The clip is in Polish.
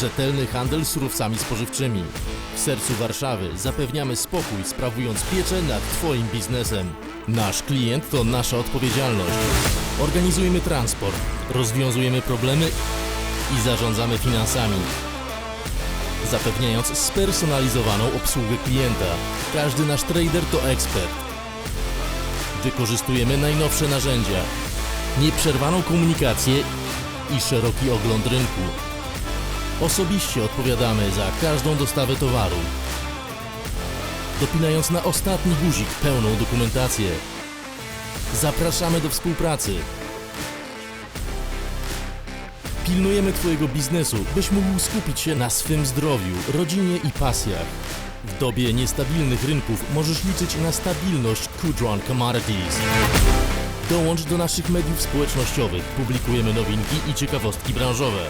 Rzetelny handel surowcami spożywczymi. W sercu Warszawy zapewniamy spokój, sprawując pieczę nad Twoim biznesem. Nasz klient to nasza odpowiedzialność. Organizujemy transport, rozwiązujemy problemy i zarządzamy finansami. Zapewniając spersonalizowaną obsługę klienta. Każdy nasz trader to ekspert. Wykorzystujemy najnowsze narzędzia, nieprzerwaną komunikację i szeroki ogląd rynku. Osobiście odpowiadamy za każdą dostawę towaru, dopinając na ostatni guzik pełną dokumentację. Zapraszamy do współpracy. Pilnujemy Twojego biznesu, byś mógł skupić się na swym zdrowiu, rodzinie i pasjach. W dobie niestabilnych rynków możesz liczyć na stabilność Kudron Commodities. Dołącz do naszych mediów społecznościowych. Publikujemy nowinki i ciekawostki branżowe.